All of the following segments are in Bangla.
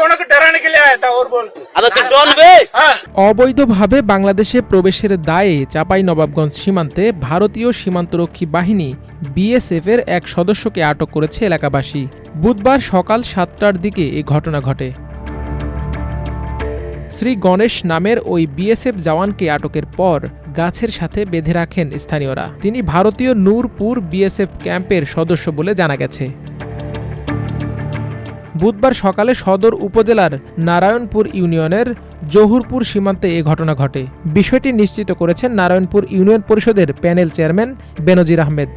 दोनों को डराने के लिए आया था और बोल अबे तू डॉन बे हाँ অবৈধভাবে বাংলাদেশে প্রবেশের দায়ে চাপাই নবাবগঞ্জ সীমান্তে ভারতীয় সীমান্তরক্ষী বাহিনী বিএসএফ এর এক সদস্যকে আটক করেছে এলাকাবাসী বুধবার সকাল সাতটার দিকে এই ঘটনা ঘটে শ্রী গণেশ নামের ওই বিএসএফ জওয়ানকে আটকের পর গাছের সাথে বেঁধে রাখেন স্থানীয়রা তিনি ভারতীয় নূরপুর বিএসএফ ক্যাম্পের সদস্য বলে জানা গেছে বুধবার সকালে সদর উপজেলার নারায়ণপুর ইউনিয়নের জহুরপুর সীমান্তে এ ঘটনা ঘটে। বিষয়টি নিশ্চিত করেছেন নারায়ণপুর ইউনিয়ন পরিষদের প্যানেল চেয়ারম্যান বেনজির আহমেদ।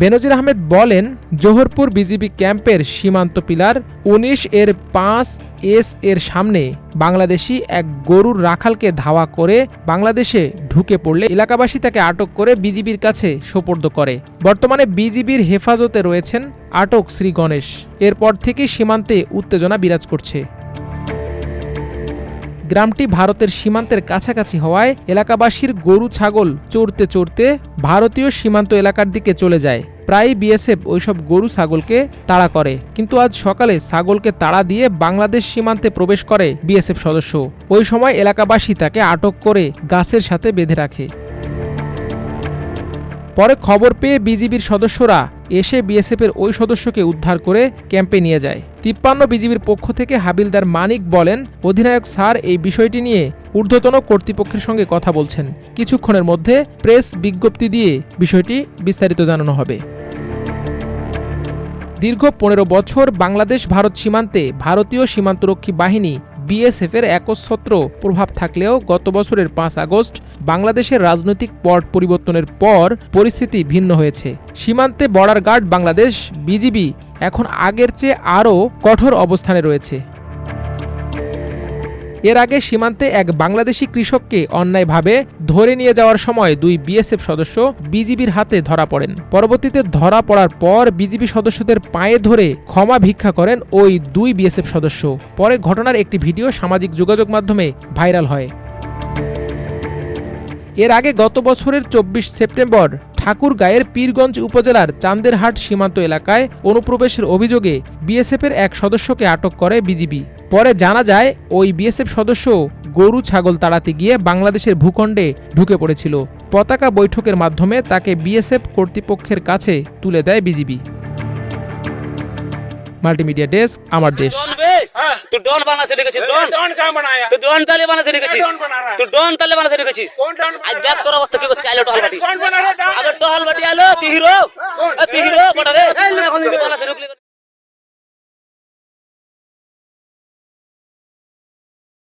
বেনজির আহমেদ বলেন, জোহরপুর বিজিবি ক্যাম্পের সীমান্ত পিলার উনিশ এর পাঁচ এস এর সামনে বাংলাদেশি এক গরুর রাখালকে ধাওয়া করে বাংলাদেশে ঢুকে পড়লে এলাকাবাসী তাকে আটক করে বিজিবির কাছে সোপর্দ করে। বর্তমানে বিজিবির হেফাজতে রয়েছেন আটক শ্রী গণেশ। এরপর থেকে সীমান্তে উত্তেজনা বিরাজ করছে। গ্রামটি ভারতের সীমান্তের কাছাকাছি হওয়ায় এলাকাবাসীর গরু ছাগল চড়তে চড়তে ভারতীয় সীমান্ত এলাকার দিকে চলে যায়। প্রায় বিএসএফ ওইসব গরু ছাগলকে তাড়া করে। কিন্তু আজ সকালে ছাগলকে তাড়া দিয়ে বাংলাদেশ সীমান্তে প্রবেশ করে বিএসএফ সদস্য। ওই সময় এলাকাবাসী তাকে আটক করে গাছের সাথে বেঁধে রাখে। পরে খবর পেয়ে বিজিবির সদস্যরা এসে বিএসএফের ওই সদস্যকে উদ্ধার করে ক্যাম্পে নিয়ে যায়। তিপ্পান্ন বিজিবির পক্ষ থেকে হাবিলদার মানিক বলেন, অধিনায়ক স্যার, এই বিষয়টি নিয়ে ঊর্ধ্বতন কর্তৃপক্ষের সঙ্গে কথা বলছেন। কিছুক্ষণের মধ্যে প্রেস বিজ্ঞপ্তি দিয়ে বিষয়টি বিস্তারিত জানানো হবে। দীর্ঘ পনেরো বছর বাংলাদেশ ভারত সীমান্তে ভারতীয় সীমান্তরক্ষী বাহিনী বিএসএফের একচ্ছত্র প্রভাব থাকলেও গত বছরের পাঁচ আগস্ট বাংলাদেশের রাজনৈতিক পট পরিবর্তনের পর পরিস্থিতি ভিন্ন হয়েছে। সীমান্তে বর্ডার গার্ড বাংলাদেশ, বিজিবি, এখন আগের চেয়ে আরও কঠোর অবস্থানে রয়েছে। এর আগে সীমান্তে এক বাংলাদেশি কৃষককে অন্যায়ভাবে ধরে নিয়ে যাওয়ার সময় দুই বিএসএফ সদস্য বিজিবির হাতে ধরা পড়েন। পরবর্তীতে ধরা পড়ার পর বিজিবি সদস্যদের পায়ে ধরে ক্ষমা ভিক্ষা করেন ওই দুই বিএসএফ সদস্য। পরে ঘটনার একটি ভিডিও সামাজিক যোগাযোগ মাধ্যমে ভাইরাল হয়। এর আগে গত বছরের চব্বিশ সেপ্টেম্বর ঠাকুরগাঁয়ের পীরগঞ্জ উপজেলার চান্দেরহাট সীমান্ত এলাকায় অনুপ্রবেশের অভিযোগে বিএসএফের এক সদস্যকে আটক করে বিজিবি। পরে জানা যায়, ওই বিএসএফ সদস্য গরু ছাগল তাড়াতে গিয়ে বাংলাদেশের ভূখণ্ডে ঢুকে পড়েছিল। পতাকা বৈঠকের মাধ্যমে তাকে বিএসএফ কর্তৃপক্ষের কাছে তুলে দেয় বিজিবি। মাল্টিমিডিয়া ডেস্ক, আমার দেশ। तू डॉन बना से রেখেছিস ডন ডন কাম বানায়া তুই ডন তালে বানা से রেখেছিস ডন বানা তুই ডন তালে বানা से রেখেছিস কোন ডন আজ দেখ তোর অবস্থা কি করছে আলো টহল বাটি কোন বানা রে আগে টহল বাটি আলো তুই হিরো তুই বড় রে বানা से রুকলি